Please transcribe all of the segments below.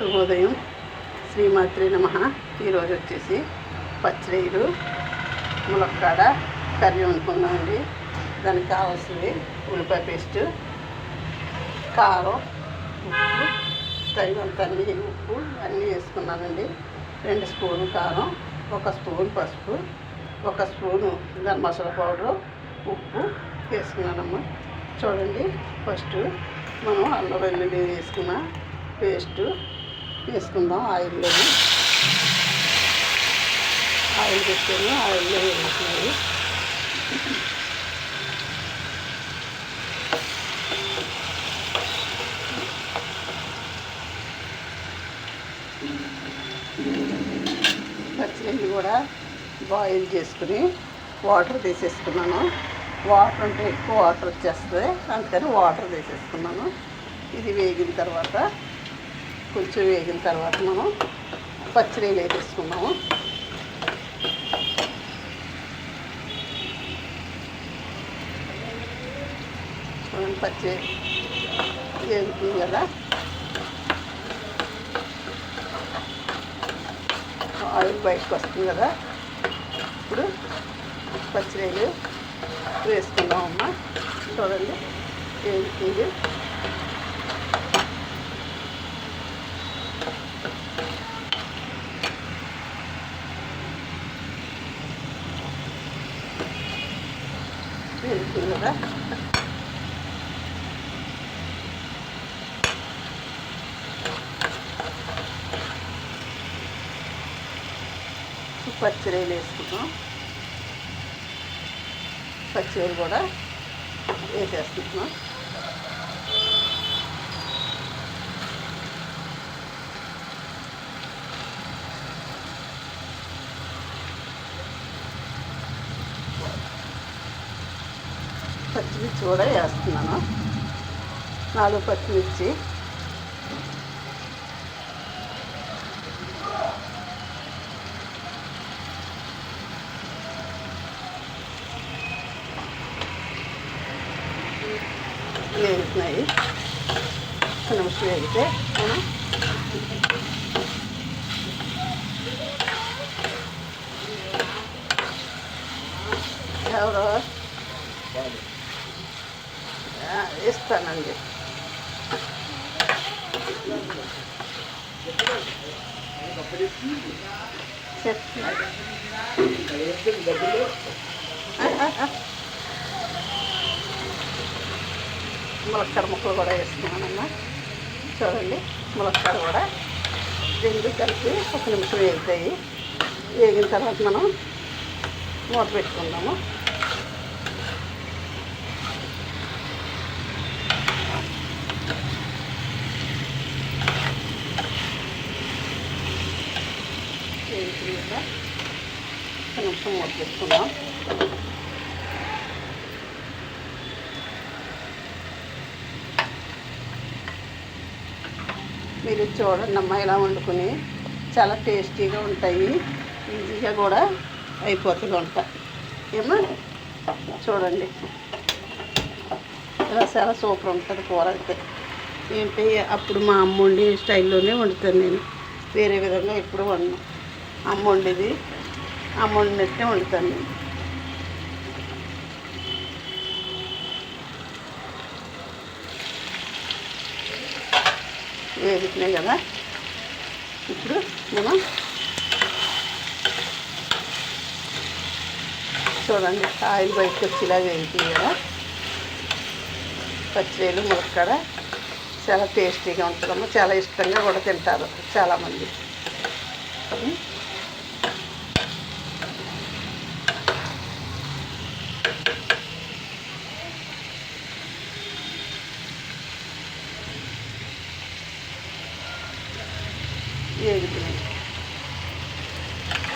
శుభోదయం శ్రీమాత్రి నమ. ఈరోజు వచ్చేసి పచ్చడిలు ములక్కాడ కర్రీ వండుకున్నామండి దానికి కావాల్సినవి ఉల్లిపాయ పేస్ట్ కారం ఉప్పు తగినంత అన్ని ఉప్పు అన్నీ వేసుకున్నానండి. రెండు స్పూన్ కారం ఒక స్పూన్ పసుపు ఒక స్పూను గరం మసాలా పౌడరు ఉప్పు వేసుకున్నానమ్మా. చూడండి ఫస్ట్ మనం అల్లం వెల్లుల్లి వేసుకున్న పేస్టు వేసుకుందాం ఆయిల్లో. ఆయిల్ పెట్టాను ఆయిల్లో వేసుకున్నాయి పచ్చిమిర్చి కూడా బాయిల్ చేసుకుని వాటర్ తీసేసుకున్నాను. వాటర్ ఉంటే ఎక్కువ వాటర్ వచ్చేస్తుంది. అందుకని వాటర్ తీసేసుకున్నాను. ఇది వేగిన తర్వాత కొంచెం వేగిన తర్వాత మనం పచ్చడి వేసేసుకున్నాము చూడండి పచ్చి వేగుతుంది కదా. ఆయిల్ బయటకు వస్తుంది కదా. ఇప్పుడు పచ్చిరేలు వేసుకున్నామమ్మా చూడండి వేగుతుంది. వేగుతుంది కదా పచ్చిరేలు వేసుకున్నాం పచ్చిరేలు కూడా వేసేస్తున్నాం. పచ్చిమిర్చి కూడా వేస్తున్నాను. నాలుగు పచ్చిమిర్చి. వేగుతున్నాయి. ఒక నిమిషం వేగితే మనం ఎవరో? ఇస్తానండి. చెప్పు ములక్కాడ ముక్కలు కూడా వేస్తున్నానమ్మా. చూడండి ములక్కాడ కూడా రెండు కలిపి ఒక నిమిషం వేగుతాయి. వేగిన తర్వాత మనం మూత పెట్టుకుందాము. వేగుతుంది ఒక నిమిషం మూత పెట్టుకుందాం మీరు చూడండి అమ్మ ఇలా వండుకుని చాలా టేస్టీగా ఉంటాయి. ఈజీగా కూడా అయిపోతుంది వంట. ఏమో చూడండి. ఇలా చాలా సూపర్ ఉంటుంది కూర అయితే. ఏంటి అప్పుడు మా అమ్మ వండి స్టైల్లోనే వండుతాను నేను. వేరే విధంగా ఎప్పుడు వండను. అమ్మ వండేది. అమ్మ వండినట్టే వండుతాను. నేను వేగుతున్నాయి కదా. ఇప్పుడు మనం చూడండి ఆయిల్ బయటకు వచ్చేలా వేగుతుంది కదా. పచ్చిరేలు ములక్కాడ చాలా టేస్టీగా ఉంటుందమ్మా. చాలా ఇష్టంగా కూడా తింటారు చాలామంది. వేగుతుంది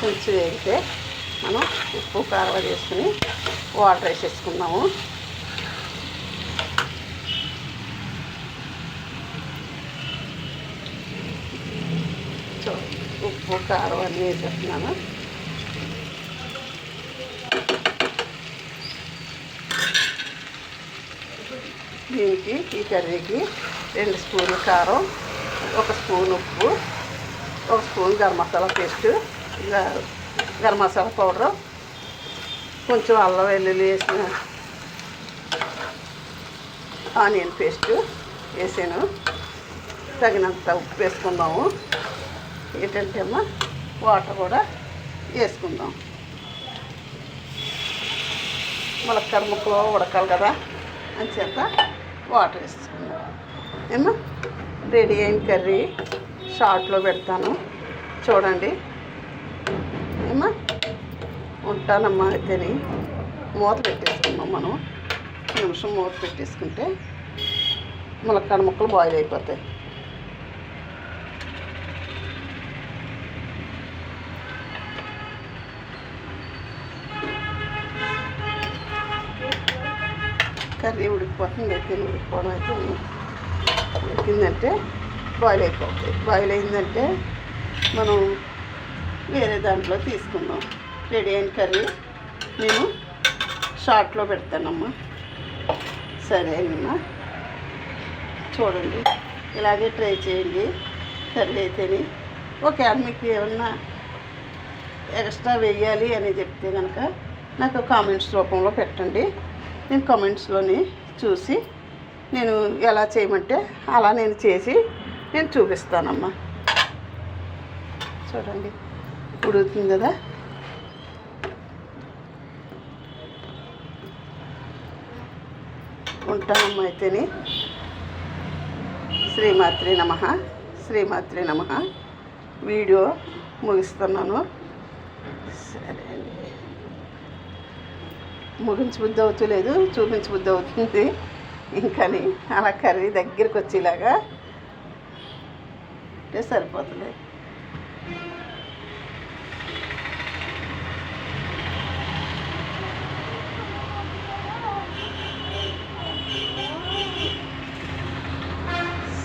కొంచెం వేగితే మనం ఉప్పు కారం వేసుకుని వాటర్ వేసేసుకుందాము. ఉప్పు కారం అన్నీ వేసేస్తున్నాను. దీనికి ఈ కర్రీకి రెండు స్పూన్లు కారం ఒక స్పూన్ ఉప్పు ఒక spoon garam masala paste garam masala powder కొంచెం అల్లం వెల్లుల్లి వేసిన ఆనియన్ పేస్ట్ వేసాను. తగినంత ఉప్పు వేసుకుందాము. ఏంటంటే అమ్మ వాటర్ కూడా వేసుకుందాం. మళ్ళీ ముక్కలు ఉడకాలి కదా అని చేత వాటర్ వేసుకుందాం. ఏమో రెడీ అయిన కర్రీ. షార్ట్లో పెడతాను. చూడండి. ఏమా ఉంటానమ్మా అయితేని. మూత పెట్టేసుకుందాం మనం. నిమిషం మూత పెట్టేసుకుంటే ములక్కాడ ముక్కలు బాయిల్ అయిపోతాయి. కర్రీ ఉడికిపోతుంది. అయితే ఉడికిపోవడం అయితే ఉడికిందంటే బాయిల్ అయిపోతుంది బాయిల్ అయిందంటే మనం వేరే దాంట్లో తీసుకుందాం. రెడీ అయిన కర్రీ నేను షార్ట్లో పెడతానమ్మా. సరే అమ్మా. చూడండి. ఇలాగే ట్రై చేయండి. కర్రీ అయితేని. ఓకే మీకు ఏమన్నా ఎక్స్ట్రా వేయాలి అని చెప్తే కనుక నాకు కామెంట్స్ రూపంలో పెట్టండి. నేను కామెంట్స్లోని చూసి నేను ఎలా చేయమంటే అలా నేను చేసి నేను చూపిస్తానమ్మా. చూడండి. ఉడుకుతుంది కదా? ఉంటానమ్మా అయితేని. శ్రీమాత్రి నమ. శ్రీమాత్రి నమ. వీడియో ముగిస్తున్నాను. సరే అండి ముగించి బుద్ధి అవుతలేదు చూపించి బుద్ధి అవుతుంది. ఇంకని అలా కర్రీ దగ్గరికి వచ్చేలాగా ఉంటే సరిపోతుంది.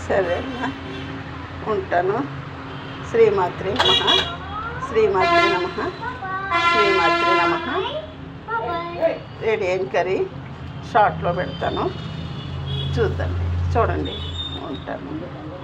సరే అమ్మా ఉంటాను. శ్రీమాత్రి నమ. శ్రీమాత్రి నమ. శ్రీమాత్రి నమ. రెడీ అయిన కర్రీ షార్ట్లో పెడతాను. చూద్దాం. చూడండి. ఉంటాను.